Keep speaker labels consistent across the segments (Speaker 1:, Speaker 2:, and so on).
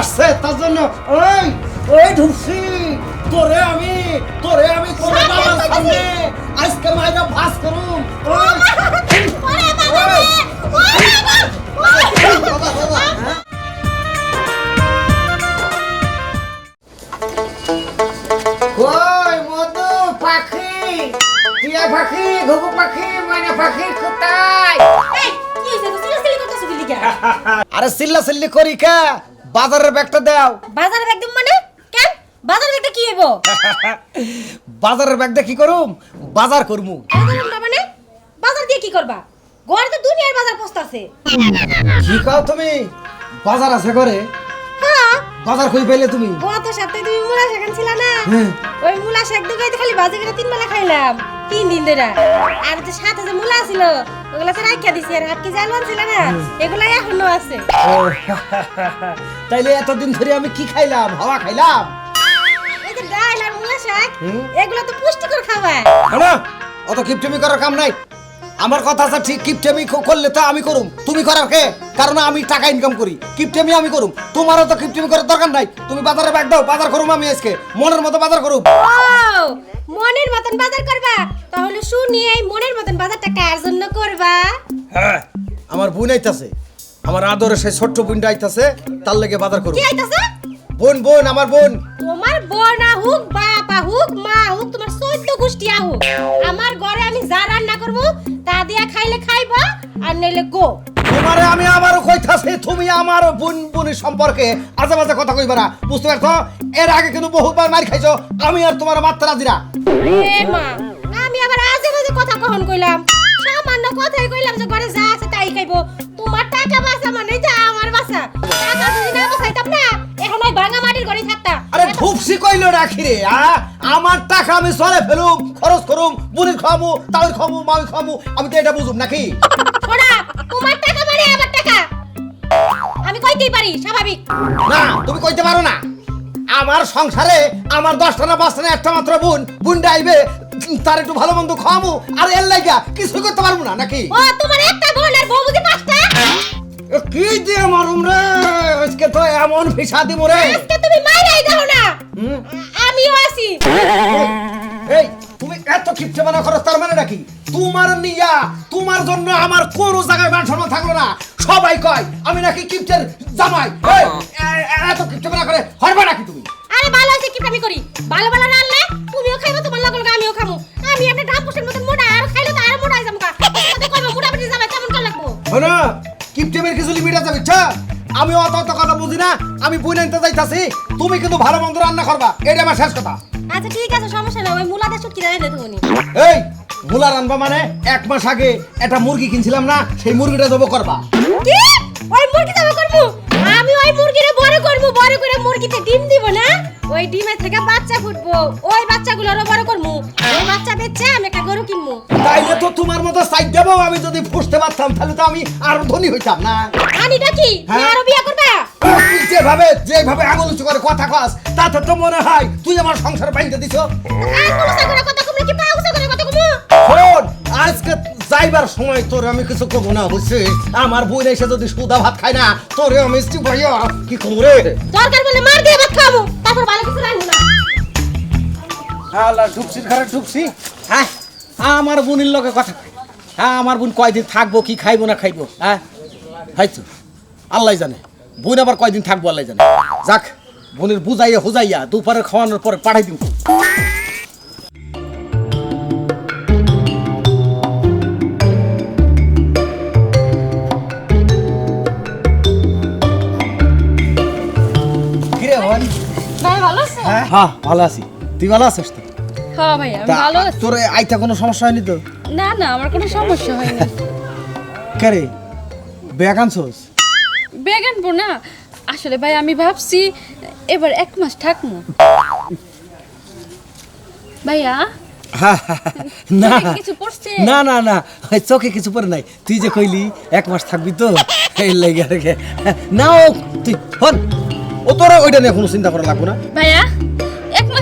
Speaker 1: আসছে তার জন্য ওই ওই ঢুকছি। তোরে আমি তোরে আমি তোর বাবার সামনে আজকে মাইরা ভাস করুম। পাখি? ঘুঘু পাখি ময়না পাখি কোথায়? আরে সিল্লা সিল্লি করি কা? বাজারের ব্যাগটা দাও।
Speaker 2: বাজারে একদম মানে? কেন? বাজারে একটা কি হইব?
Speaker 1: বাজারের ব্যাগটা কি করুম? বাজার করমু।
Speaker 2: মানে? বাজার দিয়ে কি করবা? ঘরে তো দুনিয়ার বাজার পস্তাছে
Speaker 1: কি কাও তুমি? বাজার আছে করে
Speaker 2: হ্যাঁ।
Speaker 1: বাজার কই পাইলে তুমি?
Speaker 2: গত সপ্তাহে তুমি মুলা শাক আনছিলা না?
Speaker 1: হ্যাঁ।
Speaker 2: ওই মুলা শাক দুগাইতে খালি বাজে করে তিন বেলা খাইলাম। তিন দিন ধরে। আর যে সাথে যে মুলা ছিল ওগুলা তো রাখিয়া দিছি আর আনছিল না এগুলা এখনও আছে।
Speaker 1: ও, তাইলে এতদিন ধরে আমি কি খাইলাম? হাওয়া খাইলাম?
Speaker 2: এই যে ডাল আর মুলা শাক
Speaker 1: হুম।
Speaker 2: এগুলা তো পুষ্টিকর খাবার।
Speaker 1: অত কিপটেমি করার কাম নাই। আমার কথা আছে ঠিক কিপটেমি ক- করলে তো আমি করুম। তুমি করার কে? কারণ আমি টাকা ইনকাম করি। কিপটেমি আমি করুম। তোমারও তো কিপটেমি করার দরকার নাই। তুমি বাজারে ব্যাগ দাও বাজার করুম আমি আজকে। মনের মতো বাজার করুম।
Speaker 2: ও মনের মতন বাজার করবা? তাহলে এই মনের মতন বাজারটা কার জন্য করবা?
Speaker 1: হ্যাঁ আমার বোন আইতাছে। আমার আদরে সেই ছোট্ট বোনটা আইতাছে তার লেগে বাজার করুম
Speaker 2: কি আইতাছে?
Speaker 1: বোন বোন আমার বোন।
Speaker 2: তোমার বোনা বাপা মা হুক তোমার চোদ্দ গোষ্ঠী আহুক। আমার ঘরে আমি যা রান্না করব তা দিয়া খাইলে খাইবা আর নইলে গো।
Speaker 1: তোমারে আমি আবারও কইতাছি তুমি আমার বোন বোনের সম্পর্কে আজে বাজে কথা কইবা না। বুঝতে পারছ? এর আগে কিন্তু বহুবার মার খাইছো আমি আর তোমার মাত্রা রাজিরা
Speaker 2: এ মা আমি আবার বাজে কথা কখন কইলাম? সামান্য কথাই কইলাম যে ঘরে যা আছে তাই খাইবো। তোমার টাকা বাঁচা মানে যা আমার বাঁচা টাকা যদি না বাঁচাইতাম না এখন ওই ভাঙা মাটির ঘরে থাকতা
Speaker 1: আরে ধুপসি কইল রাখি রে আ? আমার টাকা আমি সরে ফেলুম খরচ করুম বুড়ি খামু তাওই খামু মামি খামু আমি তো এটা বুঝুম নাকি?
Speaker 2: শোনা তোমার টাকা মানে আমার টাকা? আমি কইতেই পারি স্বাভাবিক।
Speaker 1: না তুমি কইতে পারো না। আমার সংসারে আমার দশটা না পাঁচটা না একটা মাত্র বোন বোনটা আইবে তার একটু ভালো মন্দ খাওয়ামু আর এর লাইগা কিছু করতে পারব না নাকি?
Speaker 2: ও তোমার একটা বোন আর বউ বুঝি পাঁচটা?
Speaker 1: কি দিয়ে মারুম রে আজকে তো এমন ফিসা দিব রে।
Speaker 2: আজকে তুমি মাইরাই দাও না। আমিও আছি।
Speaker 1: এই তুমি এত কিপটে বানা করো তার মানে নাকি? তোমার নিয়া তোমার জন্য আমার কোন জায়গায় মান সম্মান থাকল না। সবাই কয় আমি নাকি কিপটের জামাই। এত কিপটে বানা করে হরবা নাকি তুমি?
Speaker 2: আরে ভালো আছে কি আমি করি। ভালো ভালো রান্না
Speaker 1: হলো কিপটেমের কিছু লিমিট আছে বুঝছ? আমি অত অত কথা বুঝি না আমি বই আনতে যাইতাছি তুমি কিন্তু ভালো মন্দ রান্না করবা এটা আমার শেষ কথা।
Speaker 2: আচ্ছা ঠিক আছে সমস্যা নাই ওই মুলাতে শুটকি না। তুমি
Speaker 1: এই মুলা রান্না মানে এক মাস আগে একটা মুরগি কিনছিলাম না সেই মুরগিটা দেবো করবা।
Speaker 2: কি? ওই মুরগি যাবে করব? ওই মুরগিরে বড় করব বড় করে মুরগিতে ডিম দিব না? ওই ডিমে থেকে বাচ্চা ফুটবো। ওই বাচ্চাগুলোরও বড় করব ওই বাচ্চা বেচে আমি একটা গরু কিনবো
Speaker 1: তাইলে তো তোমার মতো সাইড দেবো আমি যদি ফুসতে পারতাম তাহলে তো আমি আরও ধনী হইতাম না।
Speaker 2: আনিটা কি? তুমি
Speaker 1: হ্যাঁ?
Speaker 2: আরও বিয়া করবা?
Speaker 1: তুই যেভাবে যেভাবে আঙুল উঁচু করে কথা কস তাতে তো মনে হয় তুই আমার সংসার বাইন্দে দিছ।
Speaker 2: আঙ্গুল উঁচা করে কথা কমলে কি পা
Speaker 1: যাইবার সময় তোর আমি কিছু কব না বুঝছিস আমার বোন এসে যদি সুদা ভাত খায় না তোরে আমি মিষ্টি ভাইয়া কি খবরে
Speaker 2: দরকার বলে মার দিয়ে ভাত খাব তারপর ভালো কিছু রাখব না
Speaker 1: আল্লাহ ঢুকছি ঘরে ঢুকছি? হ্যাঁ আমার বোনের লগে কথা হ্যাঁ আমার বোন কয়দিন থাকব কি খাইবো না খাইবো হ্যাঁ? হয়তো আল্লাহ জানে। বোন আবার কয়দিন থাকব আল্লাহ জানে। যাক বোনের বুঝাইয়া হুজাইয়া দুপুরে খাওয়ানোর পরে পাঠাই দিব। হ্যাঁ ভালো আছি। তুই ভালো আছিস তো?
Speaker 3: হ্যাঁ ভাই আমি ভালো আছি।
Speaker 1: তোর আইতা কোনো সমস্যা হয়নি তো?
Speaker 3: না না আমার কোনো সমস্যা হয়নি।
Speaker 1: কারে ব্যাগ আনছোস?
Speaker 3: ব্যাগ আনব না। আসলে ভাই আমি ভাবছি এবার এক মাস থাকব ভাইয়া?
Speaker 1: না।
Speaker 3: চোখে কিছু
Speaker 1: না না না চোখে কিছু পরে নাই। তুই যে কইলি এক মাস থাকবি তো? এই লেগে রেখে না ও তুই হন। ও তোরা ওইটা নিয়ে কোনো চিন্তা করা লাগবে না।
Speaker 3: ভাইয়া?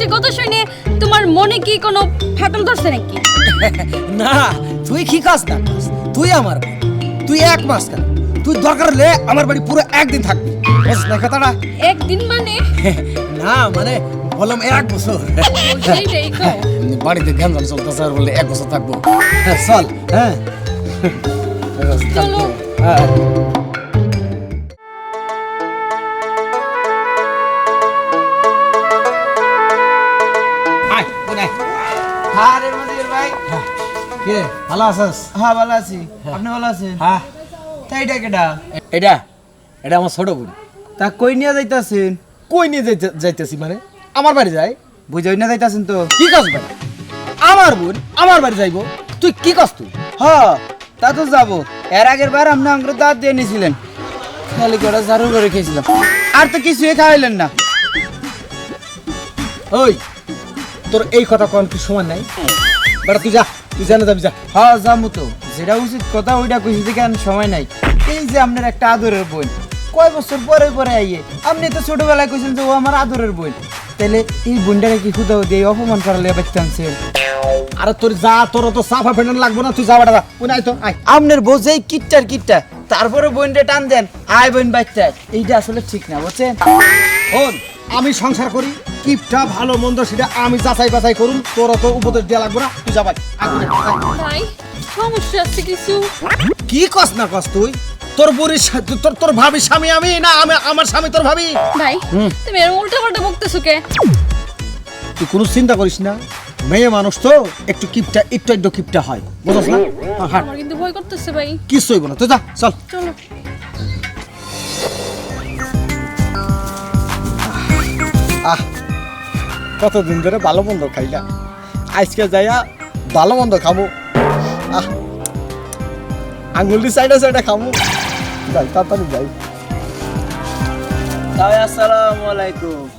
Speaker 3: মাসের কথা শুনে তোমার মনে কি কোনো ফাটল ধরছে নাকি?
Speaker 1: না তুই কি কাজ না তুই আমার তুই এক মাস কেন? তুই দরকার হলে আমার বাড়ি পুরো একদিন থাকবি। বুঝছ না কথাটা?
Speaker 3: একদিন মানে?
Speaker 1: না মানে বললাম এক বছর। বাড়িতে গ্যাঞ্জাম চলতেছে আর বললে এক বছর থাকব। চল হ্যাঁ।
Speaker 3: চলো।
Speaker 1: হ্যাঁ। কে? ভালো আছিস?
Speaker 4: হ্যাঁ ভালো আছি। আপনি ভালো আছেন?
Speaker 1: হ্যাঁ।
Speaker 4: তা এটা কেটা
Speaker 1: এটা এটা আমার ছোট বোন।
Speaker 4: তা কই নিয়ে যাইতাছেন?
Speaker 1: কই নিয়ে যাইতে- যাইতেছি মানে? আমার বাড়ি যাই।
Speaker 4: বুঝাই না যাইতাছেন তো।
Speaker 1: কি কাজ ভাই? আমার বোন আমার বাড়ি যাইবো। তুই কি কাজ তুই?
Speaker 4: হ তা তো যাব। এর আগের বার আপনি আঙ্গুর দাঁত দিয়ে নিয়েছিলেন খালি করে ঝাড়ু করে খেয়েছিলাম। আর তো কিছুই খাওয়াইলেন না।
Speaker 1: ওই তোর এই কথা কোন কি সমান নাই? বেটা তুই যা। তুই জানে যাবি যা।
Speaker 4: হ্যাঁ যাব তো। যেটা উচিত কথা ওইটা কইছি দেখে আর সময় নাই। এই যে আপনার একটা আদরের বোন কয় বছর পরে পরে আইয়ে আপনি তো ছোটবেলায় কইছেন যে ও আমার আদরের বোন। তাহলে এই বোনটাকে কি খুদাও দিয়ে অপমান করালে বাচ্চা আনছেন
Speaker 1: আরে তোর যা তোর তো সাফা ফেটান লাগবো না তুই যা বেটা যা। কোন আয় তো আয়।
Speaker 4: আপনার বোঝেই কিটটার কিটটা তারপরে বোনটা টান দেন। আয় বোন বাচ্চা এইটা আসলে ঠিক না বুঝছেন?
Speaker 1: শোন আমি সংসার করি কিপটা ভালো মন্দ সেটা আমি যাচাই বাছাই করুন তোর তো উপদেশ দেওয়া লাগবো না তুই যা ভাই
Speaker 3: সমস্যা আছে কিছু?
Speaker 1: কি কস না কস তুই? তোর বুড়ির তোর তোর ভাবি স্বামী আমি না আমি আমার স্বামী তোর ভাবি?
Speaker 3: ভাই তুমি এরকম উল্টা পাল্টা বকতেছো কে?
Speaker 1: তুই কোনো চিন্তা করিস না মেয়ে মানুষ তো একটু কিপটা একটু একটু কিপটা হয় বুঝছ না?
Speaker 3: আমার কিন্তু ভয় করতেছে ভাই।
Speaker 1: কিছু হইব না তুই যা চল।
Speaker 3: চলো।
Speaker 1: আহ কতদিন ধরে ভালো মন্দ খাইলা? আজকে যাইয়া ভালো মন্দ খাব আহ আঙুলি সাইডে সাইডে খাব যাই তাড়াতাড়ি যাই।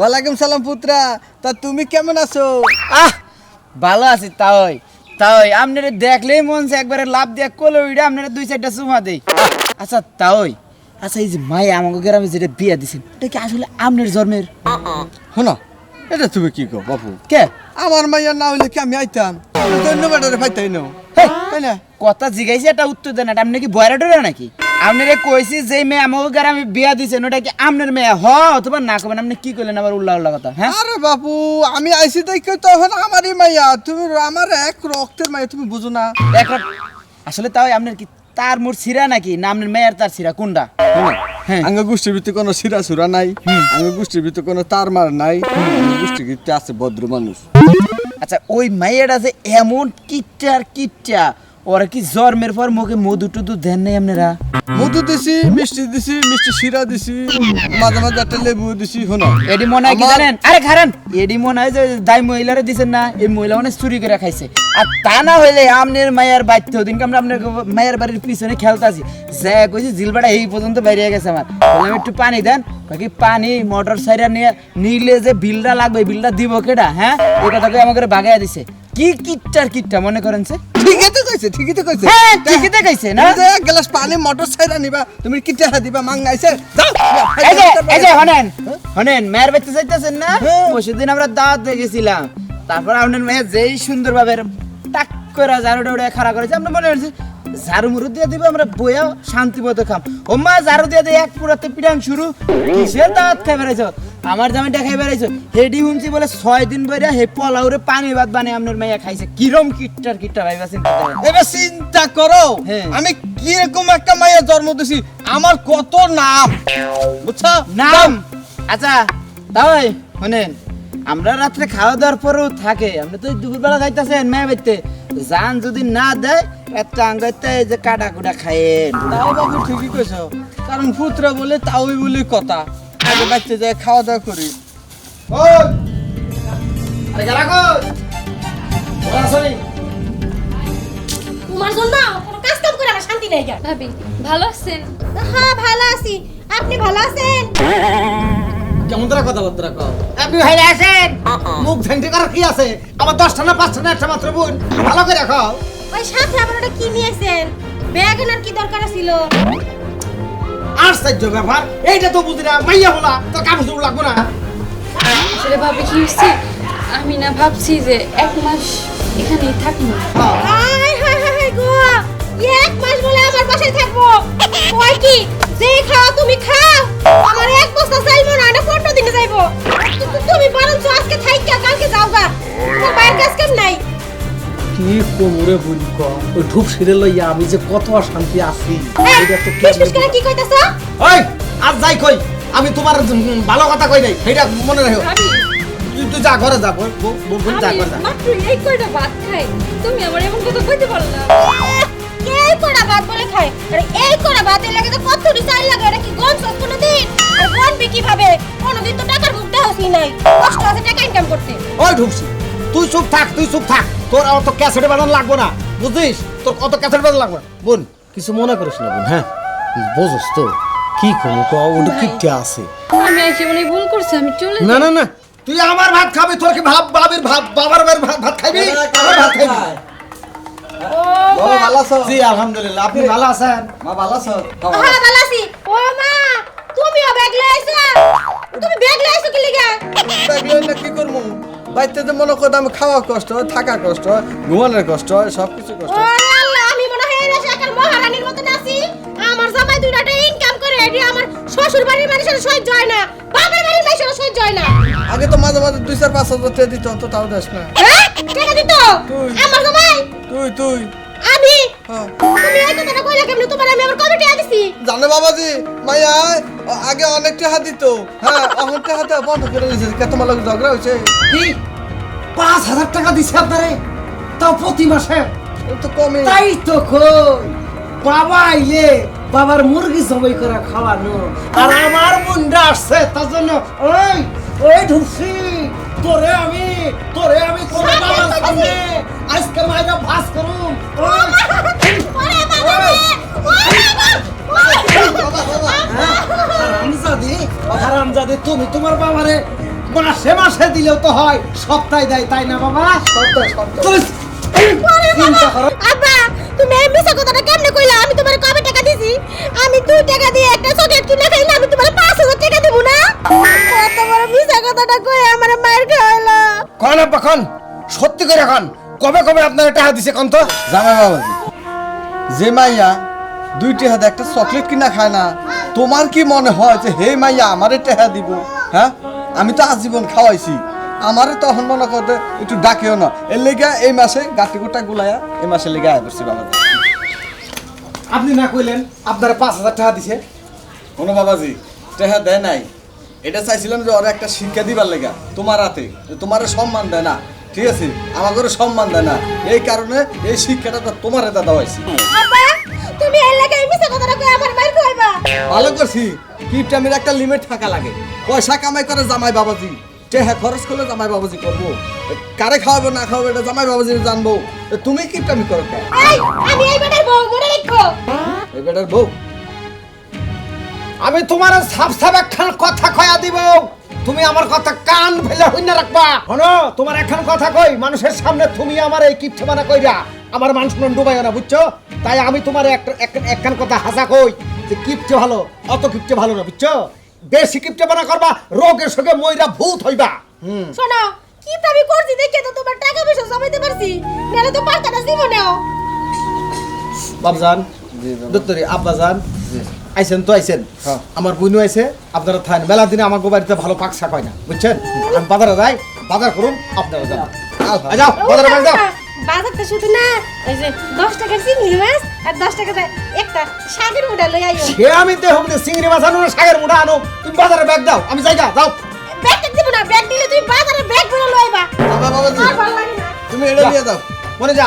Speaker 5: ওয়ালাইকুম সালাম পুত্রা তা তুমি কেমন আছো?
Speaker 4: আহ ভালো আছি তাই তাই আপনারা দেখলেই মন একবারে লাভ দিয়ে কোলে উইডা আপনারা দুই চারটা চুমা দেই। আচ্ছা তাই আচ্ছা এই যে মাই আমাকে গ্রামে যেটা বিয়া দিছেন এটা কি আসলে আপনার জন্মের?
Speaker 5: শোনো এটা তুমি কি কো বাপু?
Speaker 4: কে?
Speaker 5: আমার মাইয়ার না হইলে কি আমি আইতাম? ধন্যবাদ রে ভাই তাই
Speaker 4: হেই,
Speaker 5: তাই না?
Speaker 4: কথা জিগাইছে এটা উত্তর দেন এটা আপনি কি বয়রা ডরে নাকি? আপনারে কইছি যে মেয়ে আমাকে গ্রামে বিয়া দিছেন ওটা কি আপনার মেয়ে? হ অথবা না করবেন আপনি কি করলেন আবার উল্লাহ উল্লাহ কথা হ্যাঁ?
Speaker 5: আরে বাপু আমি আইছি দেখে তখন আমারই মাইয়া তুমি আমার এক রক্তের মাইয়া তুমি বুঝো না।
Speaker 4: একটা আসলে তাও আপনার কি তার মোর সিরা নাকি? নামের মেয়ের তার সিরা কোনটা? হ্যাঁ।
Speaker 5: আঙ্গ গোষ্ঠীর ভিতরে কোনো সিরা সুরা নাই। আঙ্গ গোষ্ঠীর ভিতরে কোনো তার মার নাই। গোষ্ঠী আছে ভদ্র মানুষ।
Speaker 4: আচ্ছা ওই মাইয়াটা যে এমন কিচ্চার কিচ্চা ওরা কি জন্মের পর মুখে মধু টুধু দেন নাই আপনারা?
Speaker 5: মধু দিছি মিষ্টি দিছি মিষ্টি শিরা দিছি মাঝে মাঝে একটা লেবু দিছি শোনো
Speaker 4: এডি মনে হয় কি জানেন? আরে খারান এডি মনে হয় যে দাই মহিলারে দিছেন না এই মহিলা মানে চুরি করে খাইছে। আর তা না হইলে আমনের মায়ের বাড়িতে ওদিনকে আমরা আপনার মায়ের বাড়ির পিছনে খেলতাছি যা কইছি জিলবাটা এই পর্যন্ত বেরিয়ে গেছে আমার। বললাম একটু পানি দেন। বাকি পানি? মোটর সাইরা নিয়ে নিলে যে বিলটা লাগবে বিলটা দিব কেডা? হ্যাঁ? এই কথাকে আমাকে বাগাইয়া দিছে। কি কিটটার কিটটা মনে করেন সে
Speaker 5: ঠিকই তো কইছে ঠিকই তো কইছে।
Speaker 4: হ্যাঁ ঠিকই দেখাইছে না?
Speaker 5: তুমি এক গ্লাস পানি মোটর নিবা তুমি দিবা মাঙ্গাইছে
Speaker 4: এই যে এই যে হনেন হনেন মেয়ের যাইতেছেন না? দিন আমরা দাওয়াত গেছিলাম। তারপর আপনার মেয়ে যেই সুন্দর ভাবে টাক করে ঝাড়ু টাড়ু খাড়া করেছে আমরা মনে হচ্ছে ঝাড়ু মুড়ু দিয়ে দিব আমরা বইয়া শান্তি মতো খাম। ও মা ঝাড়ু দিয়ে দিয়ে এক পুরাতে পিটান শুরু। কিসের দাঁত খাই বেড়াইছো আমার জামাইটা খাই বেড়াইছো। হেডি শুনছি বলে ছয় দিন বইরা হে পোলাউরে পানি ভাত বানিয়ে আপনার মেয়ে খাইছে। কিরম কিটটার কিটটা ভাইবা চিন্তা করেন
Speaker 5: এবার চিন্তা করো
Speaker 4: হ্যাঁ।
Speaker 5: আমি কীরকম একটা মায়ের জন্ম দিছি আমার কত নাম? বুঝছ?
Speaker 4: নাম? আচ্ছা তাই শুনেন আমরা রাত্রে খাওয়া দাওয়ার পরেও থাকে আপনি তো দুপুরবেলা খাইতেছেন মেয়ে বাইতে জান যদি না দেয় একটা আঙ্গাইতে এই যে কাটা কুটা খায়েন
Speaker 5: তাও বাবু ঠিকই কইছো কারণ পুত্র বলে তাওই বলি কথা। আগে বাচ্চা যায় খাওয়া দাওয়া করি।
Speaker 1: আরে গেলা কই? ওরা আসেনি?
Speaker 2: তোমার জন্য কোনো কাজ কাম করে আমার শান্তি নেই
Speaker 3: ভাবি ভালো আছেন?
Speaker 2: হ্যাঁ ভালো আছি। আপনি ভালো আছেন?
Speaker 1: কেমন তোরা কথাবার্তা কও? আপনি ভাইরা আছেন? মুখ করার কি আছে? আমার দশটা না পাঁচটা না একটা মাত্র বোন। ভালো করে রাখো
Speaker 2: ওই সাথে আবার ওটা কি নিয়েছেন? ব্যাগ আনার কি দরকার ছিল
Speaker 1: আশ্চর্য ব্যাপার। এইটা তো বুঝি না মাইয়া হলা তোর কাপড় চোপড় লাগবো না।
Speaker 3: আসলে ভাবি কি হচ্ছে আমি না ভাবছি যে এক মাস এখানেই থাকব।
Speaker 2: হায় হায় হায় গো! এক মাস বলে আমার বাসায় থাকব। কয় কি? যে খাও তুমি খাও। আমার এক বস্তা চাইব না এটা পনেরো দিনে যাইবো। তুমি বরঞ্চ আজকে থাইকা কালকে যাও গা। তোমার বাইরের কাজ কেমন নাই?
Speaker 1: কি কোমরে বুঝ ওই ঢুক সিরে লইয়া আমি যে কত শান্তি আছি এটা তো
Speaker 2: কি কইতাছ?
Speaker 1: ওই আজ যাই কই আমি তোমার ভালো কথা কই নাই সেটা মনে রাখো তুই তুই যা ঘরে যা বোন বোন বোন, যা ঘরে যা।
Speaker 3: মাত্র এই কয়টা ভাত খাই তুমি আমার এমন কথা কইতে পারলা
Speaker 2: এই কোড়া ভাত বলে খায়? আরে এই কোড়া ভাতের লাগে তো কত লাগে এটা কি গন সব কোনো দিন আর গনবি কীভাবে? কোনোদিন তো টাকার মুখ দেখাসনি নাই। কষ্ট আছে টাকা ইনকাম করতে।
Speaker 1: ওই ঢুকছি তুই চুপ থাক তুই চুপ থাক। তোর অত ক্যাসেটে বাজানো লাগবো না বুঝছিস তোর অত ক্যাসেট বাজানো লাগবে না। বোন কিছু মনে করিস না বোন হ্যাঁ? বুঝস তো কি করব তো ওটা কিপটে আছে?
Speaker 3: আমি এসে ভুল করছি আমি চলে
Speaker 1: না না না তুই আমার ভাত খাবি তোর কি ভাব বাবির ভাব বাবার ভাত ভাত খাবি? আমার ভাত খাবি
Speaker 2: ও
Speaker 5: ভালো আছো?
Speaker 1: জি আলহামদুলিল্লাহ আপনি ভালো আছেন?
Speaker 5: মা ভালো আছো?
Speaker 2: হ্যাঁ ভালো। আছি। ও মা তুমিও ব্যাগ লয়ে তুমি ব্যাগ লয়ে আইছো কি লিগা?
Speaker 5: দেখলে না কি করব? বাড়িতে তো মনে করতাম আমি খাওয়া কষ্ট থাকা কষ্ট ঘুমানোর কষ্ট সব কিছু কষ্ট
Speaker 2: আমি মনে হয় এই দেশের মহারানীর মতন আছি। আমার জামাই দুইটা ইনকাম করে এটি আমার শ্বশুর বাড়ির মানুষের সহ্য হয় না বাবার বাড়ির মানুষের সহ্য হয় না।
Speaker 5: আগে তো মাঝে মাঝে দুই চার পাঁচ হাজার টাকা দিত তো তাও দেশ না।
Speaker 2: টাকা দিত? আমার জামাই?
Speaker 5: তুই তুই।
Speaker 2: আমি
Speaker 5: হ্যাঁ।
Speaker 2: তুমি এই কথাটা কইলা কেমনে? তোমার আমি আমার কবে টাকা দিছি?
Speaker 5: জানে বাবাজি মাইয়া আগে অনেক টাকা দিত। হ্যাঁ অনেক টাকা দেওয়া বন্ধ করে দিয়েছে কে তোমার লোক ঝগড়া হয়েছে?
Speaker 1: কি? পাঁচ হাজার টাকা দিছে আপনারে? তাও প্রতি মাসে?
Speaker 5: তো কমই
Speaker 1: তাই তো কই? বাবা আইলে বাবার মুরগি জবাই করে খাওয়ানো। আর আমার মুন্ডা আসছে তার জন্য ওই ওই ঢুকছি। তোরে আমি তোরে আমি তোর বাবার সামনে? আজকে মাইরা ভাস করুম। ওই।
Speaker 2: বাবা রে ওরে বাবা
Speaker 1: হারামজাদি হারামজাদি তুমি তোমার বাবারে মাসে মাসে দিলেও তো হয় সপ্তাহে দেয় তাই না বাবা?
Speaker 5: সপ্তাহ সপ্তাহ।
Speaker 1: তুমি চিন্তা করো।
Speaker 2: এই মিছা কথাটা কেমনে কইলা? আমি তোমার কবে টাকা দিছি? আমি দুই টাকা দিয়ে একটা চকলেট কিনে খাইলে আমি তোমার পাঁচ হাজার টাকা দিব না? বড় মিছা কথাটা কই আমার মায়ের খাইলা
Speaker 1: কন আব্বা কন। সত্যি করে কন। কবে কবে আপনার টাকা দিছে কন তো?
Speaker 5: জামাই বাবাজি যে মাইয়া দুইটি হাতে একটা চকলেট কিনা খায় না তোমার কি মনে হয় যে হে মাইয়া আমারে টেহা দিব? হ্যাঁ? আমি তো আজীবন খাওয়াইছি। আমারে তখন মনে করতে একটু ডাকেও না। এর লেগে এই মাসে গাটি গোটা গুলায়া এই মাসে লেগে আয় করছি বাবাজি
Speaker 1: আপনি না কইলেন আপনার পাঁচ হাজার টাকা দিছে।
Speaker 5: কোনো বাবাজি টেহা দেয় নাই। এটা চাইছিলাম যে ওরা একটা শিক্ষা দিবার লেগা তোমার হাতে যে তোমার সম্মান দেয় না ঠিক আছে? আমাকে সম্মান দেয় না। এই কারণে এই শিক্ষাটা তো তোমার দাদা হয়েছে।
Speaker 2: আব্বা তুমি এই লাগে এই মিছা কই আমার মায়ের খাইবা
Speaker 5: ভালো করছি। কিপটামির একটা লিমিট থাকা লাগে। পয়সা কামাই করে জামাই বাবাজি। টেহা খরচ করলে জামাই বাবাজি করব। কারে খাওয়াবো না খাওয়াবো এটা জামাই বাবাজি জানব। তুমি কিপটামি করো কে?
Speaker 2: আমি এই বেটার বউ মনে রাখো।
Speaker 5: এই বেটার বউ?
Speaker 1: আমি তোমার সাপ সাপ একখান কথা কয়া দিব। তুমি আমার কথা কান ফেলে হইনা রাখবা। শোনো তোমার একখান কথা কই মানুষের সামনে তুমি আমার এই কিপটে মানা কইরা আমার মান শুনুন ডুবাইও না বুঝছ? তাই আমি তোমার একটা এক- একখান কথা হাসা কই যে কিপটে ভালো অত কিপটে ভালো না বুঝছ? বেশি কিপটে বানা করবা রোগে সোগে মইরা ভূত হইবা। হুম।
Speaker 2: শোনো কি আমি করছি দেখে তো তোমার টাকা পয়সা জমাইতে পারছি নাহলে তো পারতা না জীবনেও।
Speaker 1: বাবজান
Speaker 5: জি, বাবা।
Speaker 1: দত্তরি আব্বাজান। আইছেন তো আইছেন।
Speaker 5: হ্যাঁ।
Speaker 1: আমার বোনও আইছে আপনারা থাকেন। মেলা দিনে আমার বাড়িতে ভালো পাক শাক হয় না বুঝছেন? আমি বাজারে যাই বাজার করুন আপনারা যান। যাও বাজারে বাজারে যাও।
Speaker 2: বাজারটা শুধু না ওই যে দশ টাকার চিংড়ি মাছ আর দশ টাকা একটা শাকের মুড়া লই আইও।
Speaker 1: সে আমি দেহ চিংড়ি মাছ আনো না শাকের মুড়া আনো। তুমি বাজারে ব্যাগ দাও আমি যাই যাও
Speaker 2: ব্যাগ দিব না ব্যাগ দিলে তুমি বাজারে ব্যাগ ভরে লই আইবা
Speaker 5: জামাই বাবাজি
Speaker 2: আর ভালো লাগে না।
Speaker 5: তুমি এটা নিয়ে যাও।
Speaker 1: মনে যা।